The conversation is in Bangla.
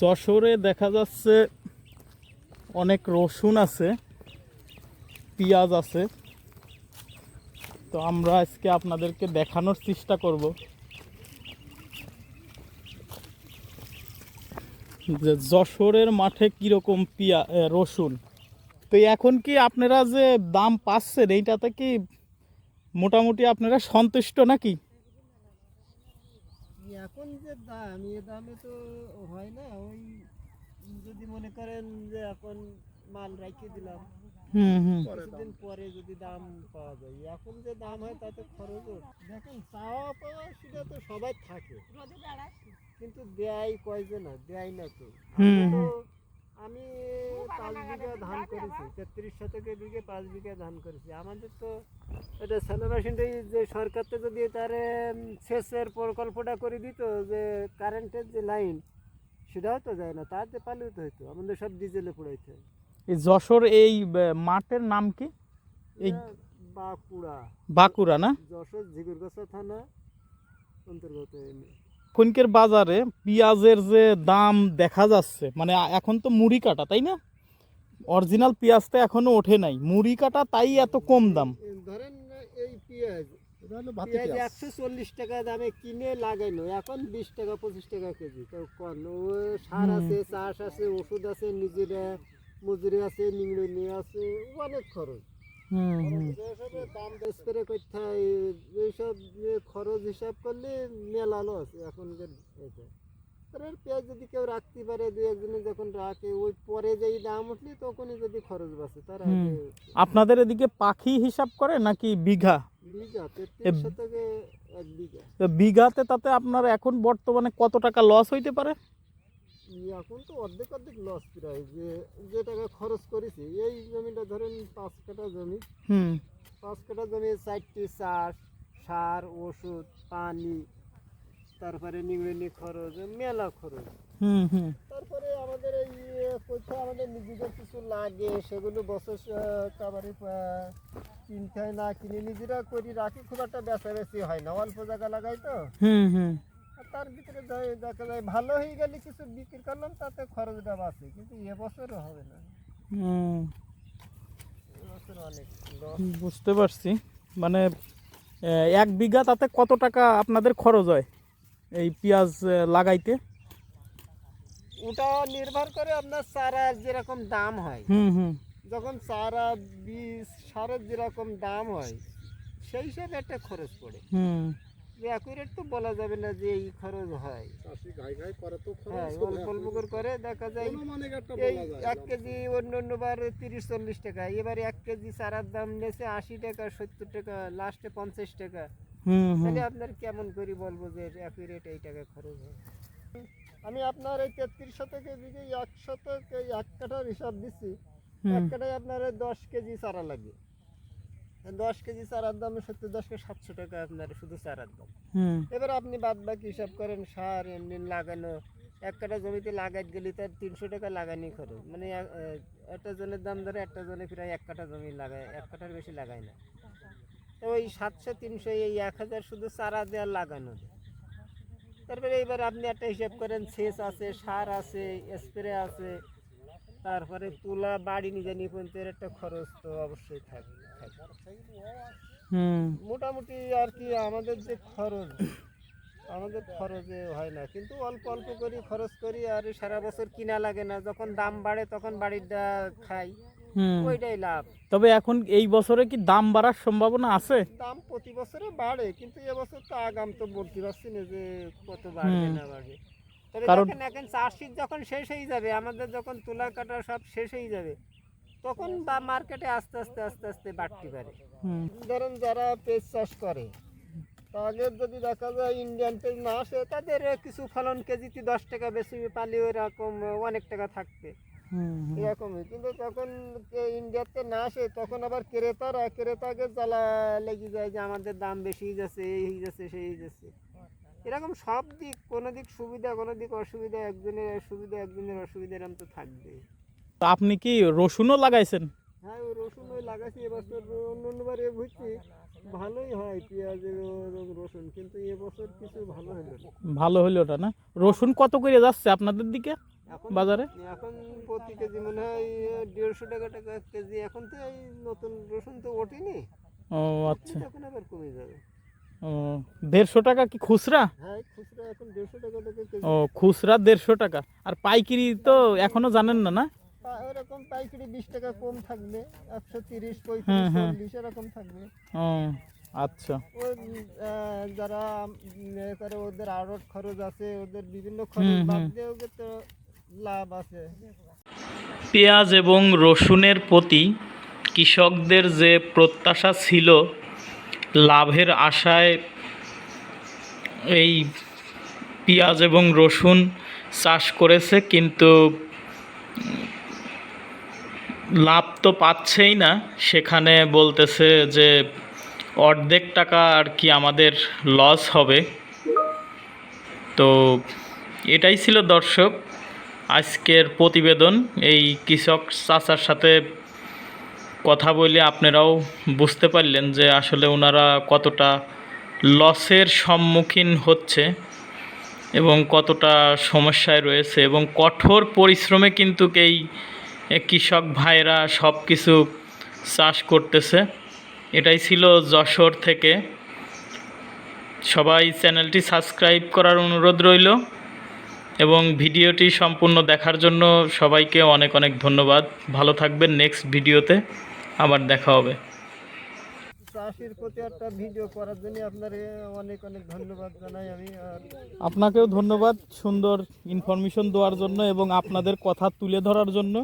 যশোরে দেখা যাচ্ছে অনেক রসুন আছে, পেঁয়াজ আছে। তো আমরা আজকে আপনাদেরকে দেখানোর চেষ্টা করব। যে যশোরের মাঠে কীরকম পিয়া রসুন। তো এখন কি আপনারা যে দাম পাচ্ছেন, এইটাতে কি মোটামুটি আপনারা সন্তুষ্ট নাকি? এখন যে দাম এ দামে তো হয় না। ওই যদি মনে করেন যে এখন মাল রাখিয়ে দিলাম হুম হুম। কিছুদিন পরে যদি দাম পাওয়া যায় এখন যে দাম হয় তাতে খরচ দেখেন চাওয়া পাওয়া সেটা তো সবাই থাকে। কিন্তু দেয় কয়জন? না দেয় না তো। হুম, আমি পাঁচ বিঘা ধান করেছি তেত্রিশ শতকে বিঘে পাঁচ বিঘা ধান করেছি। আমাদের তো এটা সেলিব্রেশনটাই যে সরকারতে যদি তার সেচের প্রকল্পটা করে দিত যে কারেন্টের যে লাইন সেটাও তো যায় না তাতে পালিত হইতো আমাদের সব ডিজেলে পড়াইতে। হয়। এই যশোর এই মাঠের নাম কি? এই বাঁকুড়া। বাঁকুড়া না? যশোর ঝিগুরগাছা থানা অন্তর্গত। এখনকার বাজারে পেঁয়াজের যে দাম দেখা যাচ্ছে মানে এখন তো মুড়ি কাটা তাই না? অরিজিনাল পেঁয়াজটা এখনও ওঠে নাই। মুড়ি কাটা তাই এত কম দাম। ধরেন এই পেঁয়াজ একশো চল্লিশ টাকা দামে কিনে এখন বিশ টাকা পঁচিশ টাকা কেজি। তো কন সার আছে চাষ আছে ওষুধ আছে নিজেরা মজুরি আছে নিংড়নি আছে অনেক খরচ। দাম স্প্রে করতে হয় এইসব খরচ হিসাব করলে মেলা লস এখনকার এটা কারণ পেঁয়াজ যদি কেউ রাখতে পারে দু একজনে যখন রাখে ওই পরে যেই দাম উঠলে তখনই যদি খরচ বাঁচে তার আপনাদের এদিকে পাখি হিসাব করে নাকি বিঘা? বিঘা তেত্রিশ শতকে এক বিঘা। বিঘাতে তাতে আপনার এখন বর্তমানে কত টাকা লস হইতে পারে? এখন তো অর্ধেক অর্ধেক লস প্রায়। যে যে টাকা খরচ করেছি এই জমিটা ধরেন পাঁচ কাঠা জমি। হুম। পাঁচ কাঠা জমি চারটি চাষ সার ওষুধ পানি তারপরে নিগড়নি খরচ মেলা খরচ। হুম হুম। তারপরে আমাদের এই কোথাও আমাদের নিজেদের কিছু লাগে সেগুলো বছর কাবারে কিনতে হয় না কিনে নিজেরা করি রাখি খুব একটা বেচা বেশি হয় না। অল্প জায়গা লাগাই তো। হুম হুম। তার ভিতরে দেখা যায় ভালো হয়ে গেলে কিছু বিক্রি করলাম তাতে খরচটা বাঁচে কিন্তু এবছরও হবে না। এবছর বুঝতে পারছি। মানে এক বিঘা তাতে কত টাকা আপনাদের খরচ হয় এই পেঁয়াজ লাগাইতে? ওটা নির্ভর করে আপনার চারার যেরকম দাম হয়। হুম হুম। যখন চারা বীজ সারের যেরকম দাম হয় সেই হিসাবে একটা খরচ পড়ে। হুম। অ্যাকুরেট তো বলা যাবে না যে এই খরচ হয়। হ্যাঁ অল্প অল্প করে করে দেখা যায় এই এক কেজি অন্য অন্য বার তিরিশ চল্লিশ টাকা এবারে এক কেজি চারার দাম নিয়েছে আশি টাকা সত্তর টাকা লাস্টে পঞ্চাশ টাকা। তাহলে আপনার কেমন করে বলব যে অ্যাকুরেট এই টাকা খরচ হয়? আমি আপনার এই তেত্রিশ শতকে দিকে এক শতক এই এক কাঠার হিসাব দিচ্ছি এক কাঠায় আপনার দশ কেজি চারা লাগে। দশ কেজি চারার দাম সত্তর দশকে সাতশো টাকা আপনার শুধু চারার দাম। এবার আপনি বাদ বাকি হিসাব করেন সার এমনি লাগানো এক কাঠা জমিতে লাগাই গেলে তার তিনশো টাকা লাগানি খরচ। মানে একটা জনের দাম ধরে একটা জনে প্রায় এক কাঠা জমি লাগায় এক কাঠার বেশি লাগায় না। তো ওই সাতশো তিনশো এই এক হাজার শুধু চারা দেওয়ার লাগানো তারপরে এবার আপনি একটা হিসাব করেন সেচ আছে সার আছে স্প্রে আছে তারপরে তুলা বাড়ি নিজে নিপন্তের একটা খরচ তো অবশ্যই থাকে থাকে। মোটামুটি আর কি আমাদের যে খরচ আমাদের খরচে হয় না। কিন্তু অল্প অল্প করি খরচ করি আর সারা বছর কিনা লাগে না। যখন দাম বাড়ে তখন বাড়িটা খাই। ওইটাই লাভ। তবে এখন এই বছরে কি দাম বাড়ার সম্ভাবনা আছে? দাম প্রতি বছরে বাড়ে কিন্তু এবছর তো আগাম তো বলতে পারছি না যে কত বাড়বে না বাড়বে। কারণ- এখন চাষির যখন শেষ হয়ে যাবে আমাদের যখন তুলা কাটা সব শেষ হয়ে যাবে তখন বা মার্কেটে আস্তে আস্তে আস্তে আস্তে বাড়তে পারে ধরেন যারা পেজ চাষ করে তাদের যদি দেখা যায় ইন্ডিয়ান পেজ না আসে তাদের কিছু ফলন কেজিতে দশ টাকা বেশি পালি ওরকম অনেক টাকা থাকবে। এরকমই কিন্তু তখন ইন্ডিয়াতে না আসে তখন আবার ক্রেতারা ক্রেতাকে জ্বালা লেগে যায় যে আমাদের দাম বেশি যাচ্ছে এই হয়ে যাচ্ছে সেই যাচ্ছে। এরকম সব দিক কোনো দিক সুবিধা কোনো দিক অসুবিধা একজনের সুবিধা একজনের অসুবিধা এরকম তো থাকবে তো আপনি কি রসুনও লাগাইছেন? হ্যাঁ ওই রসুন ওই লাগাচ্ছি এবছর অন্য অন্যবার এ বুঝছি ভালোই হয় পেঁয়াজ রসুন কিন্তু এবছর কিছু ভালো হলো ভালো হলো ওটা না? রসুন কত করে যাচ্ছে আপনাদের দিকে এখন বাজারে? এখন প্রতি কেজি মনে হয় দেড়শো টাকা টাকা কেজি। এখন তো এই নতুন রসুন তো ওঠেনি। ও আচ্ছা। তখন আবার কমে যাবে। ও দেড়শো টাকা কি খুচরা? হ্যাঁ খুচরা এখন দেড়শো টাকা টাকা ও খুচরা দেড়শো টাকা। আর পাইকারি তো এখনও জানেন না না? পা- ওরকম পাইকারি বিশ টাকা কম থাকবে একশো তিরিশ পঁয়ত্রিশ এরকম থাকবে। ও আচ্ছা। ওই যারা করে ওদের আড়ত খরচ আছে ওদের বিভিন্ন খরচ বাদ দিয়ে ওদের তো লাভ আছে। পেঁয়াজ এবং রসুনের প্রতি কৃষকদের যে প্রত্যাশা ছিল লাভের আশায় এই পেঁয়াজ এবং রসুন চাষ করেছে, কিন্তু লাভ তো পাচ্ছেই না। সেখানে বলতেছে যে অর্ধেক টাকা আর কি আমাদের লস হবে। তো এটাই ছিল দর্শক। আজকের প্রতিবেদন, এই কৃষক চাচার সাথে কথা বলে আপনারাও বুঝতে পারলেন যে আসলে ওনারা কতটা লসের সম্মুখীন হচ্ছে এবং কতটা সমস্যায় রয়েছে এবং কঠোর পরিশ্রমে কিন্তু এই কৃষক ভাইরা সব কিছু চাষ করতেছে। এটাই ছিল যশোর থেকে। সবাই চ্যানেলটি সাবস্ক্রাইব করার অনুরোধ রইল এবং ভিডিওটি সম্পূর্ণ দেখার জন্য সবাইকে অনেক অনেক ধন্যবাদ। ভালো থাকবেন নেক্সট ভিডিওতে। আবার দেখা হবে। চাষির প্রতি একটা ভিডিও করার জন্য আপনার অনেক অনেক ধন্যবাদ জানাই আমি আর আপনাকেও ধন্যবাদ সুন্দর ইনফরমেশন দেওয়ার জন্য এবং আপনাদের কথা তুলে ধরার জন্য।